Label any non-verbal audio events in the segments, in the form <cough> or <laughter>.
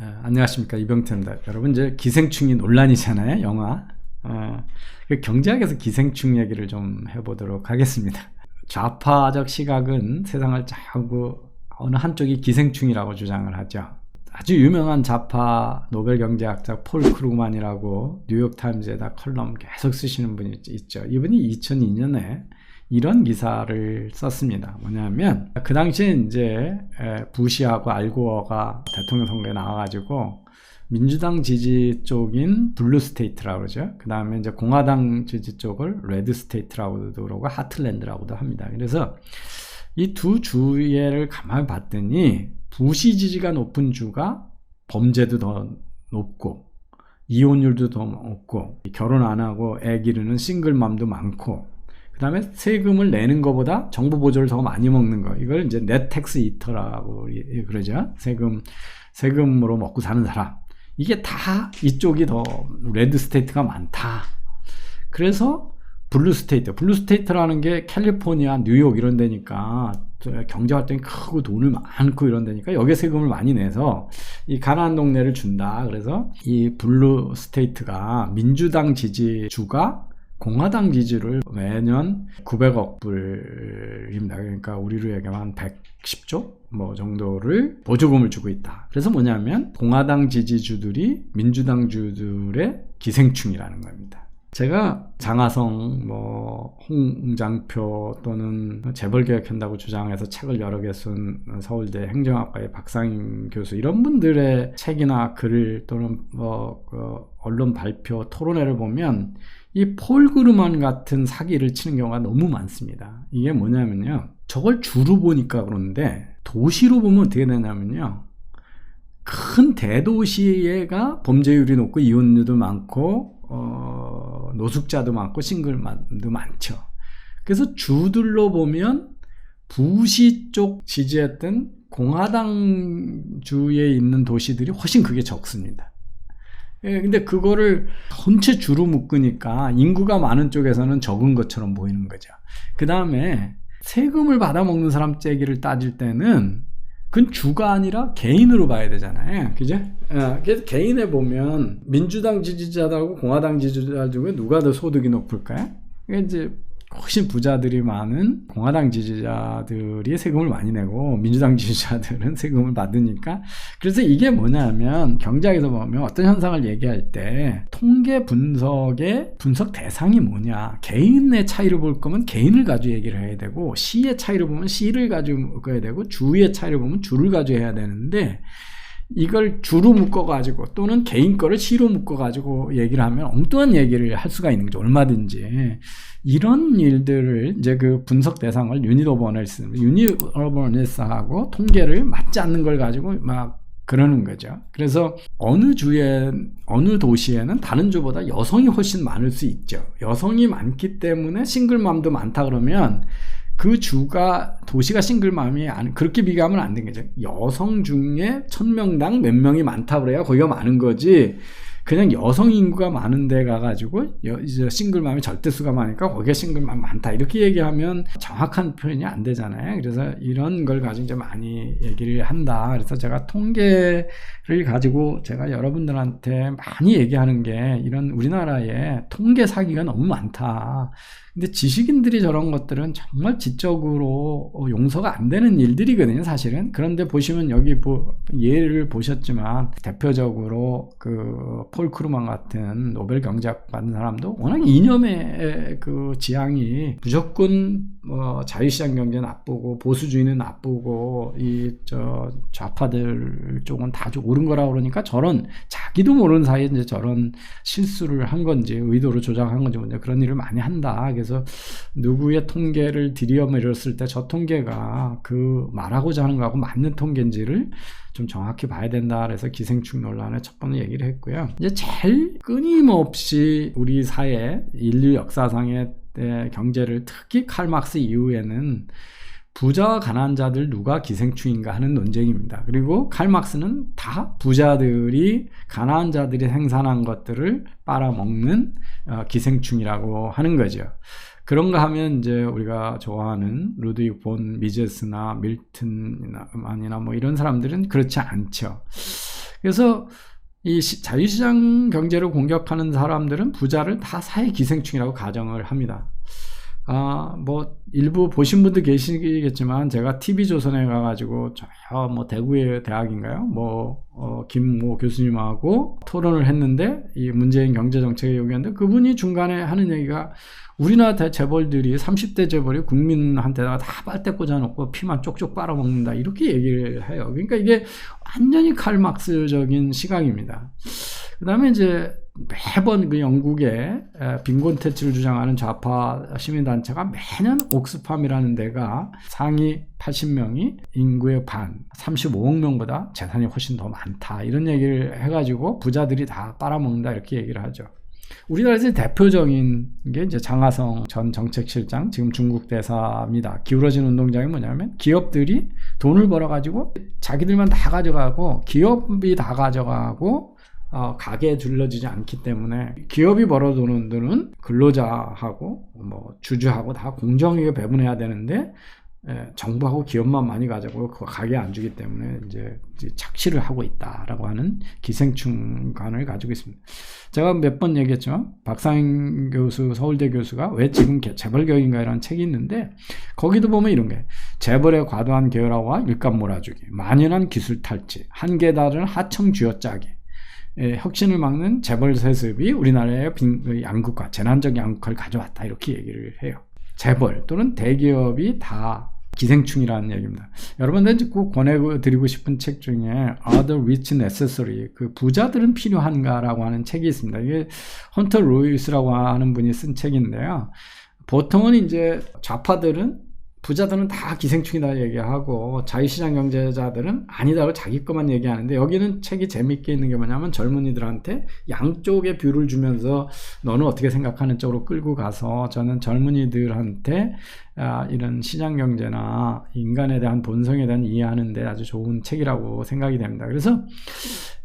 어, 안녕하십니까 이병태입니다. 여러분 이제 기생충이 논란이잖아요 영화. 어, 그 경제학에서 기생충 얘기를 좀 해보도록 하겠습니다. 좌파적 시각은 세상을 자고 어느 한쪽이 기생충이라고 주장을 하죠. 아주 유명한 좌파 노벨 경제학자 폴 크루만이라고 뉴욕 타임즈에다 컬럼 계속 쓰시는 분이 있죠. 이분이 2002년에 이런 기사를 썼습니다. 뭐냐면 그 당시에 이제 부시하고 알고어가 대통령 선거에 나와가지고 민주당 지지 쪽인 블루 스테이트라고 그러죠. 그 다음에 이제 공화당 지지 쪽을 레드 스테이트라고도 그러고 하틀랜드라고도 합니다. 그래서 이 두 주의를 가만히 봤더니 부시 지지가 높은 주가 범죄도 더 높고 이혼율도 더 높고 결혼 안 하고 애 기르는 싱글맘도 많고 그 다음에 세금을 내는 것보다 정부 보조를 더 많이 먹는 거. 이걸 이제 넷텍스 이터라고 그러죠. 세금, 세금으로 먹고 사는 사람. 이게 다 이쪽이 더 레드 스테이트가 많다. 그래서 블루 스테이트. 블루 스테이트라는 게 캘리포니아, 뉴욕 이런 데니까 경제 활동이 크고 돈을 많고 이런 데니까 여기에 세금을 많이 내서 이 가난한 동네를 준다. 그래서 이 블루 스테이트가 민주당 지지 주가 공화당 지지를 매년 900억 불입니다. 그러니까 우리로 얘기하면 110조 뭐 정도를 보조금을 주고 있다. 그래서 뭐냐면 공화당 지지주들이 민주당 주들의 기생충이라는 겁니다. 제가 장하성, 뭐 홍장표 또는 재벌개혁한다고 주장해서 책을 여러 개 쓴 서울대 행정학과의 박상임 교수 이런 분들의 책이나 글 또는 뭐 그 언론 발표 토론회를 보면 이 폴그루먼 같은 사기를 치는 경우가 너무 많습니다. 이게 뭐냐면요. 저걸 주로 보니까 그러는데 도시로 보면 어떻게 되냐면요. 큰 대도시가 범죄율이 높고 이혼율도 많고 어, 노숙자도 많고 싱글만도 많죠. 그래서 주들로 보면 부시 쪽 지지했던 공화당 주에 있는 도시들이 훨씬 그게 적습니다. 예, 근데 그거를 전체 주로 묶으니까 인구가 많은 쪽에서는 적은 것처럼 보이는 거죠. 그 다음에 세금을 받아먹는 사람 째기를 따질 때는 그건 주가 아니라 개인으로 봐야 되잖아요. 그죠? 어, 그래서 개인에 보면 민주당 지지자들하고 공화당 지지자들 중에 누가 더 소득이 높을까요? 이제 훨씬 부자들이 많은 공화당 지지자들이 세금을 많이 내고 민주당 지지자들은 <laughs> 세금을 받으니까 그래서 이게 뭐냐면 경제학에서 보면 어떤 현상을 얘기할 때 통계 분석의 분석 대상이 뭐냐 개인의 차이를 볼 거면 개인을 가지고 얘기를 해야 되고 시의 차이를 보면 시를 가지고 해야 되고 주의 차이를 보면 주를 가지고 해야 되는데 이걸 주로 묶어가지고 또는 개인 거를 시로 묶어가지고 얘기를 하면 엉뚱한 얘기를 할 수가 있는 거죠. 얼마든지. 이런 일들을 이제 그 분석 대상을 오브 어널리스하고 통계를 맞지 않는 걸 가지고 막 그러는 거죠. 그래서 어느 주에 어느 도시에는 다른 주보다 여성이 훨씬 많을 수 있죠. 여성이 많기 때문에 싱글맘도 많다 그러면 그 주가 도시가 싱글맘이 안, 그렇게 비교하면 안 되는 거죠. 여성 중에 천명당 몇 명이 많다 그래야 거기가 많은 거지. 그냥 여성 인구가 많은 데 가가지고 이제 싱글맘이 절대수가 많으니까 거기에 싱글맘 많다 이렇게 얘기하면 정확한 표현이 안 되잖아요. 그래서 이런 걸 가지고 이제 많이 얘기를 한다. 그래서 제가 통계를 가지고 제가 여러분들한테 많이 얘기하는 게 이런 우리나라에 통계 사기가 너무 많다. 근데 지식인들이 저런 것들은 정말 지적으로 어, 용서가 안 되는 일들이거든요, 사실은. 그런데 보시면 여기 보, 예를 보셨지만 대표적으로 그폴 크루만 같은 노벨 경제학 받는 사람도 워낙 이념의 그 지향이 무조건 뭐 자유시장 경제 나쁘고 보수주의는 나쁘고 이 저 좌파들 쪽은 다 옳은 거라 그러니까 저런 자기도 모르는 사이에 이제 저런 실수를 한 건지 의도로 조작한 건지 뭔지 그런 일을 많이 한다. 그래서 누구의 통계를 들여밀었을 때 저 통계가 그 말하고자 하는 거하고 맞는 통계인지를 좀 정확히 봐야 된다. 그래서 기생충 논란을 첫 번째 얘기를 했고요. 이제 제일 끊임없이 우리 사회 인류 역사상의 경제를 특히 칼막스 이후에는 부자와 가난한 자들 누가 기생충인가 하는 논쟁입니다. 그리고 칼막스는 다 부자들이 가난한 자들이 생산한 것들을 빨아먹는 어, 기생충이라고 하는 거죠. 그런가 하면 이제 우리가 좋아하는 루드윅 본 미제스나 밀튼만이나 뭐 이런 사람들은 그렇지 않죠. 그래서 이 시, 자유시장 경제를 공격하는 사람들은 부자를 다 사회 기생충이라고 가정을 합니다. 아, 뭐, 일부 보신 분도 계시겠지만, 제가 TV조선에 가가지고, 저, 뭐, 대구의 대학인가요? 뭐, 어, 김모 교수님하고 토론을 했는데, 이 문재인 경제정책의 요구였는데, 그분이 중간에 하는 얘기가, 우리나라 재벌들이, 30대 재벌이 국민한테다가 다 빨대 꽂아놓고 피만 쪽쪽 빨아먹는다. 이렇게 얘기를 해요. 그러니까 이게 완전히 칼막스적인 시각입니다. 그 다음에 이제 매번 그 영국의 빈곤 퇴치를 주장하는 좌파 시민단체가 매년 옥스팜이라는 데가 상위 80명이 인구의 반, 35억 명보다 재산이 훨씬 더 많다. 이런 얘기를 해가지고 부자들이 다 빨아먹는다. 이렇게 얘기를 하죠. 우리나라에서 대표적인 게 이제 장하성 전 정책실장, 지금 중국 대사입니다. 기울어진 운동장이 뭐냐면 기업들이 돈을 벌어가지고 자기들만 다 가져가고 기업이 다 가져가고 어, 가게에 둘러지지 않기 때문에 기업이 벌어두는 돈은 근로자하고 뭐 주주하고 다 공정하게 배분해야 되는데 예, 정부하고 기업만 많이 가지고 그 가게 안 주기 때문에 이제, 이제 착취를 하고 있다라고 하는 기생충관을 가지고 있습니다. 제가 몇 번 얘기했지만 박상인 교수 서울대 교수가 왜 지금 재벌교육인가라는 책이 있는데 거기도 보면 이런 게 재벌의 과도한 계열화와 일감 몰아주기, 만연한 기술 탈취, 한계 다른 하청 쥐어짜기, 예, 혁신을 막는 재벌 세습이 우리나라의 빈, 그 양극화, 재난적 양극화를 가져왔다 이렇게 얘기를 해요. 재벌 또는 대기업이 다 기생충이라는 얘기입니다. 여러분들 꼭 권해드리고 싶은 책 중에 the Rich Necessary? 그 부자들은 필요한가라고 하는 책이 있습니다. 이게 헌터 로이스라고 하는 분이 쓴 책인데요. 보통은 이제 좌파들은 부자들은 다 기생충이다 얘기하고 자유시장 경제자들은 아니다고 자기 것만 얘기하는데 여기는 책이 재밌게 있는 게 뭐냐면 젊은이들한테 양쪽의 뷰를 주면서 너는 어떻게 생각하는 쪽으로 끌고 가서 저는 젊은이들한테 아, 이런 시장 경제나 인간에 대한 본성에 대한 이해하는데 아주 좋은 책이라고 생각이 됩니다. 그래서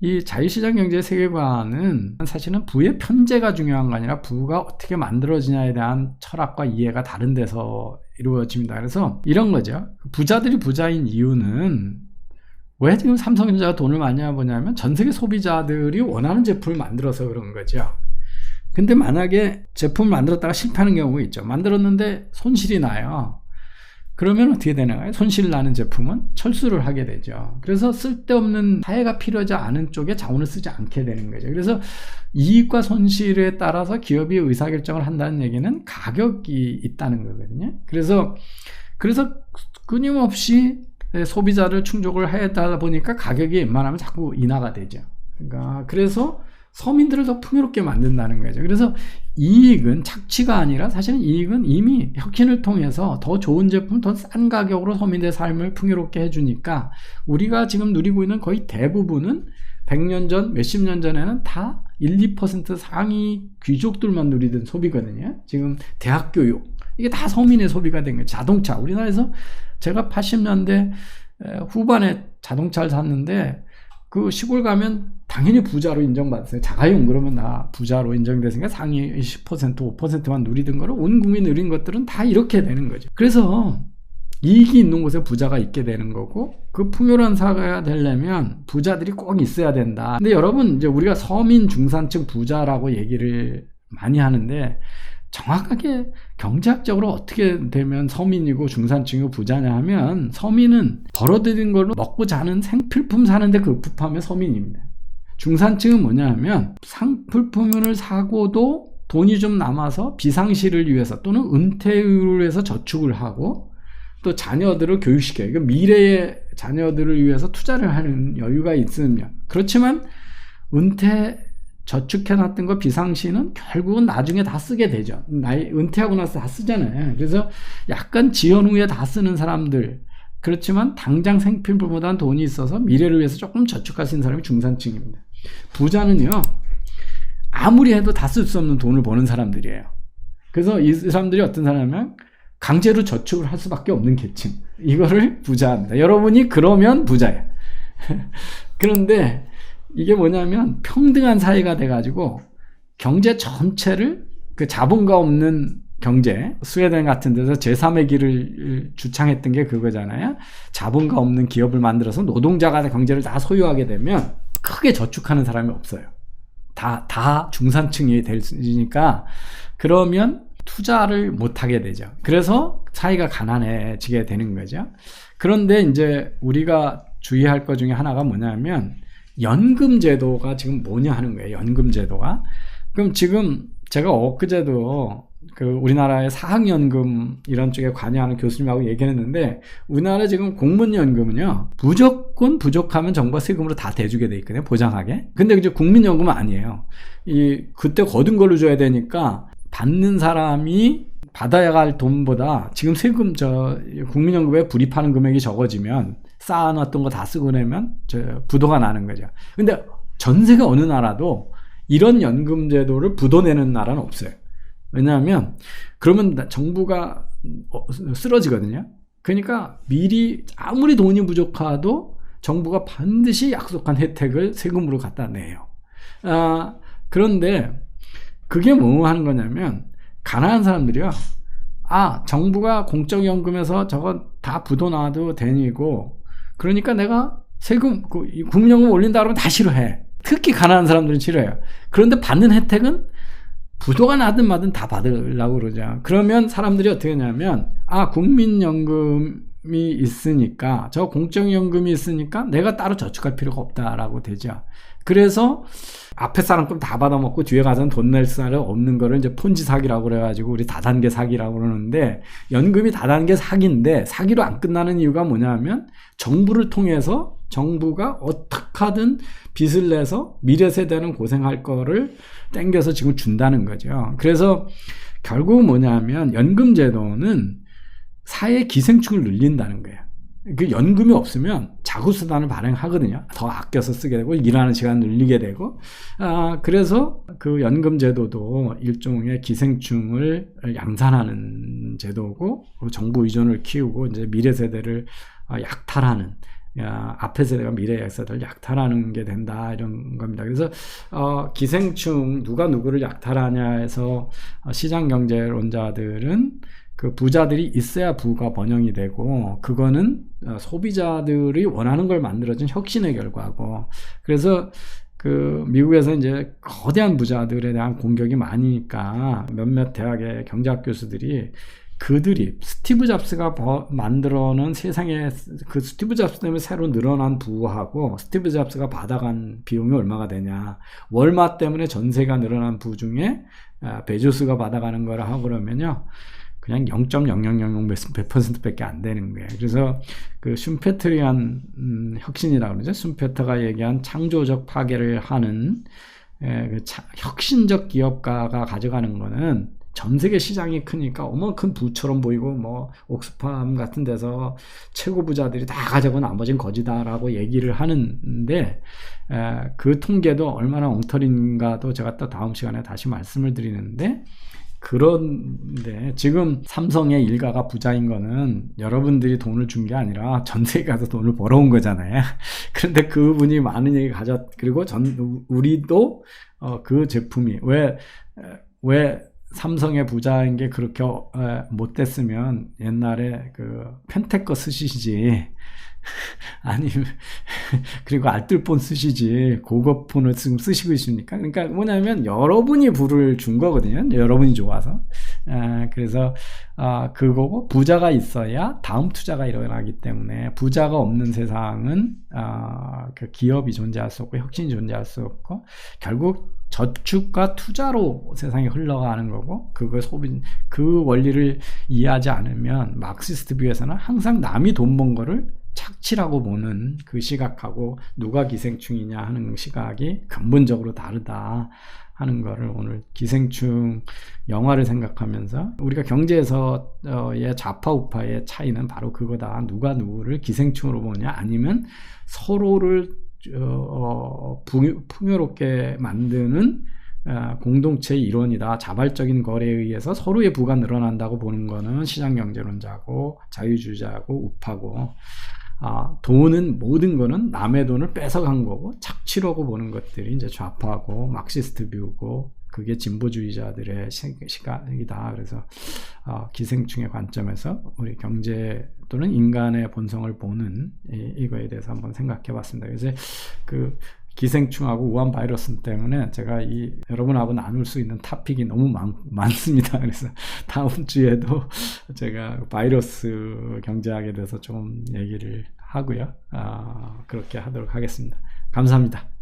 이 자유시장 경제 세계관은 사실은 부의 편제가 중요한 거 아니라 부가 어떻게 만들어지냐에 대한 철학과 이해가 다른 데서 이루어집니다. 그래서 이런 거죠. 부자들이 부자인 이유는 왜 지금 삼성전자가 돈을 많이 버냐면 전 세계 소비자들이 원하는 제품을 만들어서 그런 거죠. 근데 만약에 제품을 만들었다가 실패하는 경우가 있죠. 만들었는데 손실이 나요. 그러면 어떻게 되나요? 손실 나는 제품은 철수를 하게 되죠. 그래서 쓸데없는 사회가 필요하지 않은 쪽에 자원을 쓰지 않게 되는 거죠. 그래서 이익과 손실에 따라서 기업이 의사결정을 한다는 얘기는 가격이 있다는 거거든요. 그래서, 그래서 끊임없이 소비자를 충족을 하다 보니까 가격이 웬만하면 자꾸 인하가 되죠. 그러니까, 그래서 서민들을 더 풍요롭게 만든다는 거죠. 그래서 이익은 착취가 아니라 사실은 이익은 이미 혁신을 통해서 더 좋은 제품, 더 싼 가격으로 서민들의 삶을 풍요롭게 해주니까 우리가 지금 누리고 있는 거의 대부분은 100년 전, 몇십 년 전에는 다 1, 2% 상위 귀족들만 누리던 소비거든요. 지금 대학 교육. 이게 다 서민의 소비가 된 거예요. 자동차. 우리나라에서 제가 80년대 후반에 자동차를 샀는데 그 시골 가면 당연히 부자로 인정받았어요. 자가용 그러면 다 부자로 인정됐으니까 상위 10% 5%만 누리던 거를 온 국민이 누린 것들은 다 이렇게 되는 거죠. 그래서 이익이 있는 곳에 부자가 있게 되는 거고 그 풍요로운 사회가 되려면 부자들이 꼭 있어야 된다. 근데 여러분 이제 우리가 서민 중산층 부자라고 얘기를 많이 하는데 정확하게 경제학적으로 어떻게 되면 서민이고 중산층이고 부자냐 하면 서민은 벌어들인 걸로 먹고 자는 생필품 사는데 급급하면 서민입니다. 중산층은 뭐냐 하면 상품을 사고도 돈이 좀 남아서 비상시를 위해서 또는 은퇴를 위해서 저축을 하고 또 자녀들을 교육시켜요. 그러니까 미래의 자녀들을 위해서 투자를 하는 여유가 있으면 그렇지만 은퇴 저축해놨던 거 비상시는 결국은 나중에 다 쓰게 되죠. 나이 은퇴하고 나서 다 쓰잖아요. 그래서 약간 지연 후에 다 쓰는 사람들 그렇지만 당장 생필품보다는 돈이 있어서 미래를 위해서 조금 있는 사람이 중산층입니다. 부자는요 아무리 해도 다 쓸 수 없는 돈을 버는 사람들이에요. 그래서 이 사람들이 어떤 사람이면 강제로 저축을 할 수밖에 없는 계층. 이거를 부자합니다. 여러분이 그러면 부자예요. <laughs> 그런데 이게 뭐냐면 평등한 사회가 돼가지고 경제 전체를 그 자본가 없는 경제, 스웨덴 같은 데서 제3의 길을 주창했던 게 그거잖아요. 자본가 없는 기업을 만들어서 노동자가 경제를 다 소유하게 되면 크게 저축하는 사람이 없어요. 다, 다 중산층이 될수있으니까 그러면 투자를 못하게 되죠. 그래서 사이가 가난해지게 되는 거죠. 그런데 이제 우리가 주의할 것 중에 하나가 뭐냐면 연금 제도가 지금 뭐냐 하는 거예요. 연금 제도가. 그럼 지금 제가 엊그제도 그 우리나라의 사학연금 이런 쪽에 관여하는 교수님하고 얘기했는데 우리나라 지금 공무연금은요 무조건 부족하면 정부가 세금으로 다 대주게 돼 있거든요 보장하게 근데 이제 국민연금은 아니에요 이 그때 거둔 걸로 줘야 되니까 받는 사람이 받아야 할 돈보다 지금 세금 저 국민연금에 불입하는 금액이 적어지면 쌓아놨던 거 다 쓰고 내면 저 부도가 나는 거죠. 근데 전 세계 어느 나라도 이런 연금 제도를 부도 내는 나라는 없어요. 왜냐하면 그러면 정부가 어, 쓰러지거든요. 그러니까 미리 아무리 돈이 부족하도 정부가 반드시 약속한 혜택을 세금으로 갖다 내요. 아, 그런데 그게 뭐 하는 거냐면 가난한 사람들이요. 아, 정부가 공적연금에서 저거 다 부도나도 되니고 그러니까 내가 세금, 그 국민연금 올린다 그러면 다 싫어해. 특히 가난한 사람들은 싫어해요. 그런데 받는 혜택은 부도가 나든 마든 다 받으려고 그러죠. 그러면 사람들이 어떻게 하냐면, 아, 국민연금이 있으니까, 저 공적연금이 있으니까 내가 따로 저축할 필요가 없다라고 되죠. 그래서 앞에 사람 건 다 받아먹고 뒤에 가서는 돈 낼 사람 없는 거를 이제 폰지 사기라고 그래가지고 우리 다단계 사기라고 그러는데 연금이 다단계 사기인데 사기로 안 끝나는 이유가 뭐냐면 정부를 통해서 정부가 어떻게 하든 빚을 내서 미래 세대는 고생할 거를 땡겨서 지금 준다는 거죠. 그래서 결국 뭐냐면 연금 제도는 사회 기생충을 늘린다는 거예요. 그 연금이 없으면 자구수단을 발행하거든요. 더 아껴서 쓰게 되고 일하는 시간 늘리게 되고 아 그래서 그 연금 제도도 일종의 기생충을 양산하는 제도고 정부 의존을 키우고 이제 미래 세대를 아, 약탈하는 야, 앞에 세대가 미래 세대를 약탈하는 게 된다 이런 겁니다. 그래서 어, 기생충 누가 누구를 약탈하냐에서 어, 시장 경제론자들은 그 부자들이 있어야 부가 번영이 되고 그거는 어, 소비자들이 원하는 걸 만들어진 혁신의 결과고. 그래서 그 미국에서 이제 거대한 부자들에 대한 공격이 많으니까 몇몇 대학의 경제학 교수들이 그들이 스티브 잡스가 만들어 놓은 세상에 그 스티브 잡스 때문에 새로 늘어난 부하고 스티브 잡스가 받아간 비용이 얼마가 되냐. 월마 때문에 전세가 늘어난 부 중에 아, 베조스가 받아가는 거라 하고 그러면요 그냥 0.0000 몇 퍼센트밖에 안 되는 거예요. 그래서 그 슈페트리안 음, 혁신이라고 그러죠. 슈페터가 얘기한 창조적 파괴를 하는 에, 그 차, 혁신적 기업가가 가져가는 거는 전 세계 시장이 크니까 어마큰 부처럼 보이고 뭐 옥스팜 같은 데서 최고 부자들이 다 가져고 나머지는 거지다라고 얘기를 하는데 에, 그 통계도 얼마나 엉터리인가도 제가 또 다음 시간에 다시 말씀을 드리는데 그런데 지금 삼성의 일가가 부자인 거는 여러분들이 돈을 준 게 아니라 전 세계 가서 돈을 벌어온 거잖아요. <laughs> 그런데 그분이 많은 얘기 가졌, 그리고 전, 우리도 어, 그 제품이 왜, 왜 삼성의 부자인 게 그렇게 어, 못 됐으면 옛날에 그 펜테커 쓰시지 <laughs> 아니면 <laughs> 그리고 알뜰폰 쓰시지 고급 폰을 지금 쓰시고 있습니까? 그러니까 뭐냐면 여러분이 부를 준 거거든요. 여러분이 좋아서. 아, 그래서 아, 그거고 부자가 있어야 다음 투자가 일어나기 때문에 부자가 없는 세상은 아, 그 기업이 존재할 수 없고 혁신이 존재할 수 없고 결국 저축과 투자로 세상이 흘러가는 거고 그거 소비 그 원리를 이해하지 않으면 막시스트 뷰에서는 항상 남이 돈 번 거를 착취라고 보는 그 시각하고 누가 기생충이냐 하는 시각이 근본적으로 다르다 하는 거를 오늘 기생충 영화를 생각하면서 우리가 경제에서의 좌파 우파의 차이는 바로 그거다. 누가 누구를 기생충으로 보냐 아니면 서로를 어, 풍요롭게 만드는 어, 공동체의 일원이다. 자발적인 거래에 의해서 서로의 부가 늘어난다고 보는 거는 시장 경제론자고 자유주의자고 우파고 아, 돈은 모든 거는 남의 돈을 뺏어간 거고 착취라고 보는 것들이 이제 좌파고 막시스트 뷰고 그게 진보주의자들의 시각이다. 그래서 어, 기생충의 관점에서 우리 경제 또는 인간의 본성을 보는 이, 거에 대해서 한번 생각해 봤습니다. 그래서 그 기생충하고 우한 바이러스 때문에 제가 이 여러분하고 나눌 수 있는 타픽이 너무 많, 많습니다. <laughs> 그래서 다음 주에도 제가 바이러스 경제학에 대해서 좀 얘기를 하고요. 아, 그렇게 하도록 하겠습니다. 감사합니다.